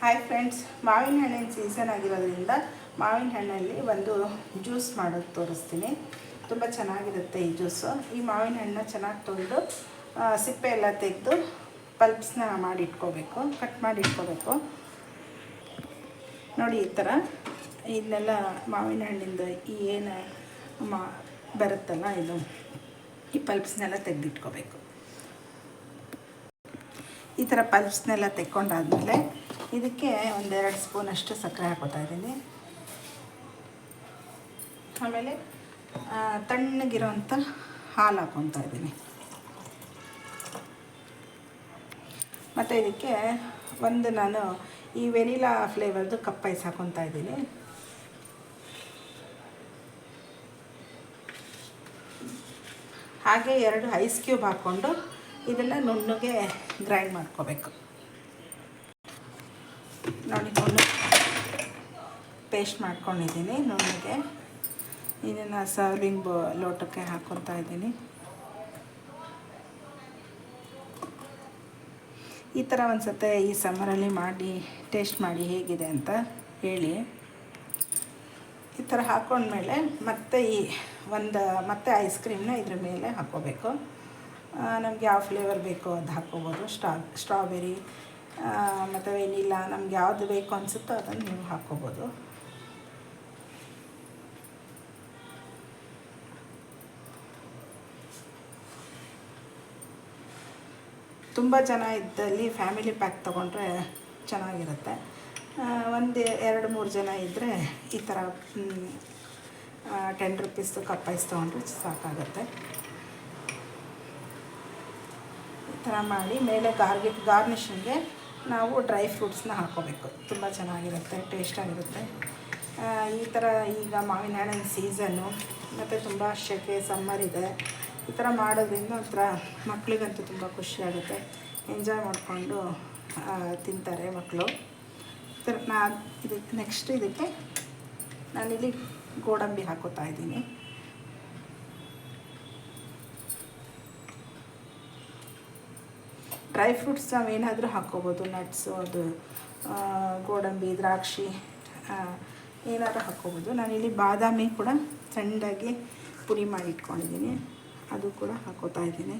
Hi friends ಮಾವಿನ ಹಣ್ಣಿನ season ಆಗಿರೋದ್ರಿಂದ ಮಾವಿನ ಹಣ್ಣಲ್ಲಿ ಒಂದು ಜ್ಯೂಸ್ ಮಾಡೋದು ತೋರಿಸ್ತೀನಿ. ತುಂಬ ಚೆನ್ನಾಗಿರುತ್ತೆ ಈ ಜ್ಯೂಸು ಈ ಮಾವಿನ ಹಣ್ಣನ್ನ ಚೆನ್ನಾಗಿ ತೊಳೆದು ಸಿಪ್ಪೆ ಎಲ್ಲ ತೆಗೆದು ಪಲ್ಪ್ಸ್ನ ಮಾಡಿ ಇಟ್ಕೋಬೇಕು ಕಟ್ ಮಾಡಿ ಇಟ್ಕೋಬೇಕು. ನೋಡಿ ಈ ಥರ ಇದನ್ನೆಲ್ಲ ಮಾವಿನ ಹಣ್ಣಿಂದ ಈ ಏನು ಮಾ, ಬರುತ್ತಲ್ಲ ಇದು, ಈ ಪಲ್ಪ್ಸ್ನೆಲ್ಲ ತೆಗೆದಿಟ್ಕೋಬೇಕು. ಈ ಥರ ಪಲ್ಪ್ಸ್ನೆಲ್ಲ ತೆಕ್ಕೊಂಡಾದ್ಮೇಲೆ ಇದಕ್ಕೆ ಒಂದೆರಡು ಸ್ಪೂನಷ್ಟು ಸಕ್ಕರೆ ಹಾಕೋತಾ ಇದ್ದೀನಿ. ಆಮೇಲೆ ತಣ್ಣಗಿರೋವಂಥ ಹಾಲು ಹಾಕ್ಕೊತಾ ಇದ್ದೀನಿ. ಮತ್ತು ಇದಕ್ಕೆ ಒಂದು ನಾನು ಈ ವೆನಿಲಾ ಫ್ಲೇವರ್ದು ಕಪ್ ಐಸ್ ಹಾಕೊತಾ ಇದ್ದೀನಿ. ಹಾಗೆ ಎರಡು ಐಸ್ ಕ್ಯೂಬ್ ಹಾಕ್ಕೊಂಡು ಇದನ್ನು ನುಣ್ಣಗೆ ಗ್ರೈಂಡ್ ಮಾಡ್ಕೋಬೇಕು. ನೋಡಿ ನುಣ್ಣು ಪೇಸ್ಟ್ ಮಾಡ್ಕೊಂಡಿದ್ದೀನಿ ನುಣ್ಣಗೆ. ಇದನ್ನು ಸರ್ವಿಂಗ್ ಬೋ ಲೋಟಕ್ಕೆ ಹಾಕ್ಕೊತಾ ಇದ್ದೀನಿ. ಈ ಥರ ಒಂದು ಸತೆ ಈ ಸಮ್ಮರಲ್ಲಿ ಮಾಡಿ ಟೇಸ್ಟ್ ಮಾಡಿ ಹೇಗಿದೆ ಅಂತ ಹೇಳಿ. ಈ ಥರ ಹಾಕ್ಕೊಂಡ್ಮೇಲೆ ಮತ್ತೆ ಈ ಒಂದು, ಮತ್ತೆ ಐಸ್ ಕ್ರೀಮ್ನ ಇದ್ರ ಮೇಲೆ ಹಾಕ್ಕೋಬೇಕು. ನಮಗೆ ಯಾವ ಫ್ಲೇವರ್ ಬೇಕೋ ಅದು ಹಾಕ್ಕೋಬೋದು. ಸ್ಟ್ರಾ ಸ್ಟ್ರಾಬೆರಿ ಮತ್ತು ವೆನಿಲ್ಲ ನಮ್ಗೆ ಯಾವುದು ಬೇಕು ಅನಿಸುತ್ತೋ ಅದನ್ನು ನೀವು ಹಾಕ್ಕೋಬೋದು ತುಂಬ ಜನ ಇದ್ದಲ್ಲಿ ಫ್ಯಾಮಿಲಿ ಪ್ಯಾಕ್ ತೊಗೊಂಡ್ರೆ ಚೆನ್ನಾಗಿರುತ್ತೆ. ಒಂದು ಎರಡು ಮೂರು ಜನ ಇದ್ದರೆ ಈ ಥರ ಟೆನ್ ರುಪೀಸ್ದು ಕಪ್ ಐಸ್ ತೊಗೊಂಡ್ರೆ ಸಾಕಾಗುತ್ತೆ. ಈ ಥರ ಮಾಡಿ ಮೇಲೆ ಗಾರ್ಗಿ ಗಾರ್ನಿಷಿಂಗ್ಗೆ ನಾವು ಡ್ರೈ ಫ್ರೂಟ್ಸ್ನ ಹಾಕೋಬೇಕು ತುಂಬ ಚೆನ್ನಾಗಿರುತ್ತೆ, ಟೇಸ್ಟಾಗಿರುತ್ತೆ. ಈ ಥರ ಈಗ ಮಾವಿನ ಹಣ್ಣಿನ ಸೀಸನ್ನು ಮತ್ತು ತುಂಬ ಸೆಕೆ ಸಮ್ಮರ್ ಇದೆ. ಈ ಥರ ಮಾಡೋದ್ರಿಂದ ಒಂಥರ ಮಕ್ಕಳಿಗಂತೂ ತುಂಬ ಖುಷಿಯಾಗುತ್ತೆ. ಎಂಜಾಯ್ ಮಾಡಿಕೊಂಡು ತಿಂತಾರೆ ಮಕ್ಕಳು. ಈ ಥರ ನಾ, ಇದಕ್ಕೆ, ನೆಕ್ಸ್ಟ್ ಇದಕ್ಕೆ ನಾನಿಲ್ಲಿ ಗೋಡಂಬಿ ಹಾಕೋತಾ ಇದ್ದೀನಿ. ಡ್ರೈ ಫ್ರೂಟ್ಸ್ ನಾವು ಏನಾದರೂ ಹಾಕ್ಕೋಬೋದು ನಟ್ಸು ಅದು ಗೋಡಂಬಿ, ದ್ರಾಕ್ಷಿ ಏನಾದರೂ ಹಾಕ್ಕೋಬೋದು. ನಾನಿಲ್ಲಿ ಬಾದಾಮಿ ಕೂಡ ಸಣ್ಣದಾಗಿ ಪುಡಿ ಮಾಡಿ ಇಟ್ಕೊಂಡಿದ್ದೀನಿ. ಅದು ಕೂಡ ಹಾಕೋತಾ ಇದ್ದೀನಿ.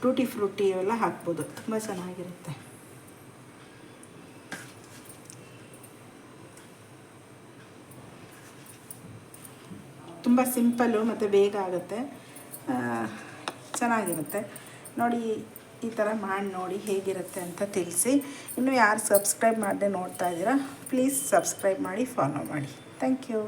ಟೂಟಿ ಫ್ರೂಟಿ ಎಲ್ಲ ಹಾಕ್ಬೋದು. ತುಂಬ ಚೆನ್ನಾಗಿರುತ್ತೆ. ತುಂಬ ಸಿಂಪಲ್ಲು ಮತ್ತು ಬೇಗ ಆಗುತ್ತೆ. ಚೆನ್ನಾಗಿರುತ್ತೆ. ನೋಡಿ ಈ ಥರ ಮಾಡಿ ನೋಡಿ ಹೇಗಿರುತ್ತೆ ಅಂತ ತಿಳಿಸಿ. ಇನ್ನು ಯಾರು ಸಬ್ಸ್ಕ್ರೈಬ್ ಮಾಡದೆ ನೋಡ್ತಾ ಇದ್ದೀರಾ ಪ್ಲೀಸ್ ಸಬ್ಸ್ಕ್ರೈಬ್ ಮಾಡಿ ಫಾಲೋ ಮಾಡಿ. Thank you